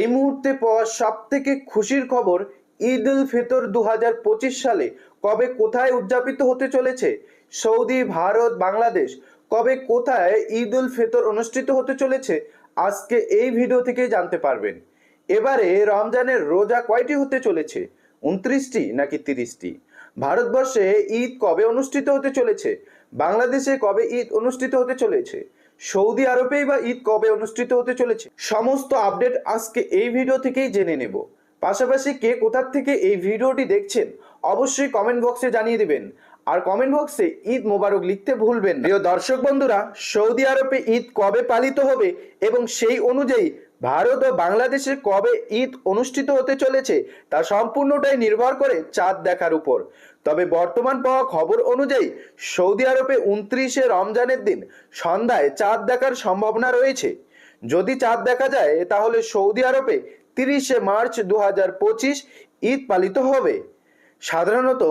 এই মুহূর্তে পাওয়া সব থেকে খুশির খবর, ঈদ উল ফিতর দু হাজার পঁচিশ সালে কবে কোথায় উদযাপিত হতে চলেছে? সৌদি, ভারত, বাংলাদেশ, কবে কোথায় ঈদ উল ফিতর অনুষ্ঠিত হতে চলেছে? আজকে এই ভিডিও থেকে জানতে পারবেন। এবারে রমজানের রোজা কয়টি হতে চলেছে? উনত্রিশটি নাকি তিরিশটি? ভারতবর্ষে ঈদ কবে অনুষ্ঠিত হতে চলেছে? বাংলাদেশে কবে ঈদ অনুষ্ঠিত হতে চলেছে? সৌদি আরবেই বা ঈদ কবে অনুষ্ঠিত হতে চলেছে? সমস্ত আপডেট আজকে এই ভিডিও থেকেই জেনে নেব। পাশাপাশি কে কোথার থেকে এই ভিডিওটি দেখছেন, অবশ্যই কমেন্ট বক্সে জানিয়ে দেবেন। আর কমেন্ট বক্সে ঈদ মোবারক লিখতে ভুলবেন প্রিয় দর্শক বন্ধুরা, সৌদি আরবে ঈদ কবে পালিত হবে এবং সেই অনুযায়ী ভারত ও বাংলাদেশে কবে ঈদ অনুষ্ঠিত হতে চলেছে তা সম্পূর্ণটাই নির্ভর করে চাঁদ দেখার উপর। তবে বর্তমান পাওয়া খবর অনুযায়ী সৌদি আরবে উনত্রিশে রমজানের দিন সন্ধ্যায় চাঁদ দেখার সম্ভাবনা রয়েছে। যদি চাঁদ দেখা যায়, তাহলে সৌদি আরবে তিরিশে মার্চ দু হাজার পঁচিশ ঈদ পালিত হবে। সাধারণত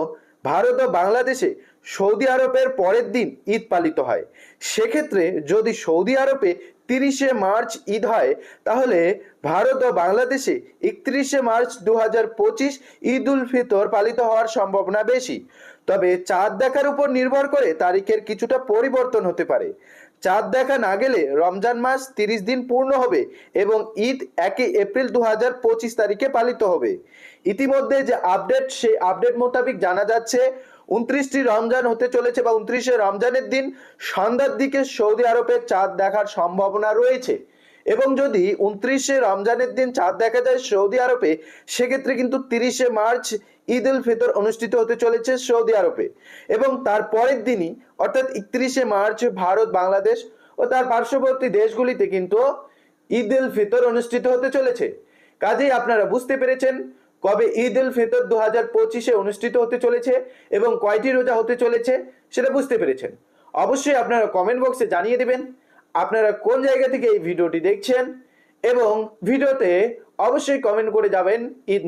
ভারত ও বাংলাদেশে সৌদি আরবের পরের দিন ঈদ পালিত হয়। সেক্ষেত্রে যদি সৌদি আরবে তিরিশে মার্চ ঈদ হয়, তাহলে ভারত ও বাংলাদেশে একত্রিশে মার্চ দু হাজার পঁচিশ ঈদ উল ফিতর পালিত হওয়ার সম্ভাবনা বেশি। তবে চাঁদ দেখার উপর নির্ভর করে তারিখের কিছুটা পরিবর্তন হতে পারে। চাঁদ দেখা না গেলে রমজান মাস তিরিশ দিন পূর্ণ হবে এবং ঈদ একই এপ্রিল দু হাজার পঁচিশ তারিখে পালিত হবে। ইতিমধ্যে যে আপডেট, সেই আপডেট মোতাবেক জানা যাচ্ছে, উনত্রিশটি রমজান হতে চলেছে বা উনত্রিশে রমজানের দিন সন্ধ্যার দিকে সৌদি আরবে চাঁদ দেখার সম্ভাবনা রয়েছে। এবং যদি উনত্রিশে রমজানের দিন চাঁদ দেখা যায় সৌদি আরবে, সেক্ষেত্রে কিন্তু তিরিশে মার্চ ঈদ উল ফিতর অনুষ্ঠিত হতে চলেছে সৌদি আরবে। এবং তার পরের দিনই, অর্থাৎ একত্রিশে মার্চ ভারত, বাংলাদেশ ও তার পার্শ্ববর্তী দেশগুলিতে কিন্তু ঈদ উল ফিতর অনুষ্ঠিত হতে চলেছে। কাজেই আপনারা বুঝতে পেরেছেন কবে ঈদ উল ফিতর দু হাজার পঁচিশে অনুষ্ঠিত হতে চলেছে এবং কয়টি রোজা হতে চলেছে, সেটা বুঝতে পেরেছেন। অবশ্যই আপনারা কমেন্ট বক্সে জানিয়ে দেবেন। আপনারা কোন জায়গা থেকে এই ভিডিওটি দেখছেন এবং ভিডিওতে অবশ্যই কমেন্ট করে যাবেন ঈদ